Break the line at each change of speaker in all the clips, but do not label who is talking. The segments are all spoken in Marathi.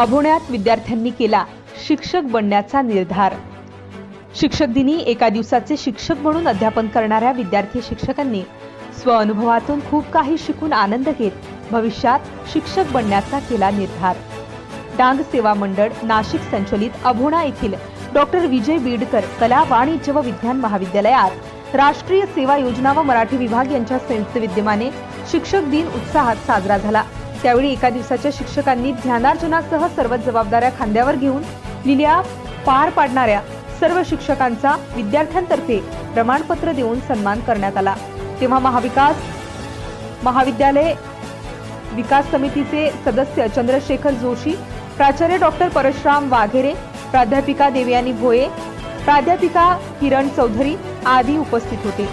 अभोण्यात विद्यार्थ्यांनी केला शिक्षक बनण्याचा निर्धार. शिक्षक दिनी एका दिवसाचे शिक्षक म्हणून अध्यापन करणाऱ्या विद्यार्थी शिक्षकांनी स्वअनुभवातून खूप काही शिकून आनंद घेत भविष्यात शिक्षक बनण्याचा केला निर्धार. डांग सेवा मंडळ नाशिक संचलित अभोणा येथील डॉक्टर विजय बीडकर कला वाणिज्य व विज्ञान महाविद्यालयात राष्ट्रीय सेवा योजना व मराठी विभाग यांच्या संयुक्त विद्यमाने शिक्षक दिन उत्साहात साजरा झाला. त्यावेळी एका दिवसाच्या शिक्षकांनी ध्यानार्जनासह सर्व जबाबदाऱ्या खांद्यावर घेऊन लिल्या पार पाडणाऱ्या सर्व शिक्षकांचा विद्यार्थ्यांतर्फे प्रमाणपत्र देऊन सन्मान करण्यात आला. तेव्हा महाविकास महाविद्यालय विकास समितीचे सदस्य चंद्रशेखर जोशी प्राचार्य डॉक्टर परशुराम वाघेरे प्राध्यापिका देवयानी भोये प्राध्यापिका किरण चौधरी आदी उपस्थित होते.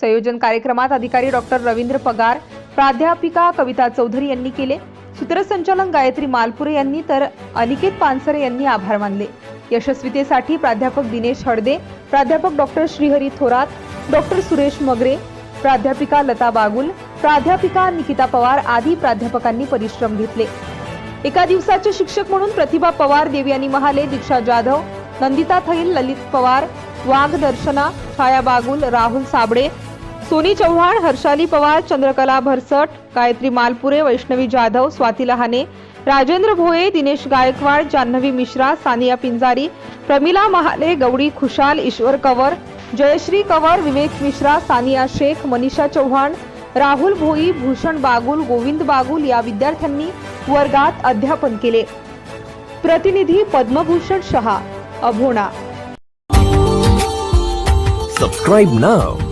संयोजन कार्यक्रमात अधिकारी डॉक्टर रवींद्र पगार प्राध्यापिका कविता चौधरी यांनी केले. सूत्रसंचालन गायत्री मालपुरे यांनी तर अनिकेत पानसरे यांनी आभार मानले. यशस्वीतेसाठी प्राध्यापक दिनेश हळदे प्राध्यापक डॉक्टर श्रीहरी थोरात डॉक्टर सुरेश मगरे प्राध्यापिका लता बागुल प्राध्यापिका निकिता पवार आदी प्राध्यापकांनी परिश्रम घेतले. एका दिवसाचे शिक्षक म्हणून प्रतिभा पवार देवयानी महाले दीक्षा जाधव नंदिता थैल ललित पवार वाघ दर्शना छाया बागुल राहुल साबळे सोनी चव्हाण हर्षाली पवार चंद्रकला भरसट गायत्री मालपुरे वैष्णवी जाधव स्वाती लहाने राजेंद्र भोये दिनेश गायकवाड जान्हवी मिश्रा सानिया पिंजारी प्रमिला महाले गौडी खुशाल ईश्वर कंवर जयश्री कंवर विवेक मिश्रा सानिया शेख मनीषा चव्हाण राहुल भोई भूषण बागुल गोविंद बागुल या विद्यार्थ्यांनी वर्गात अध्यापन केले. प्रतिनिधी Padmabhushan Shah Abhona.
Subscribe now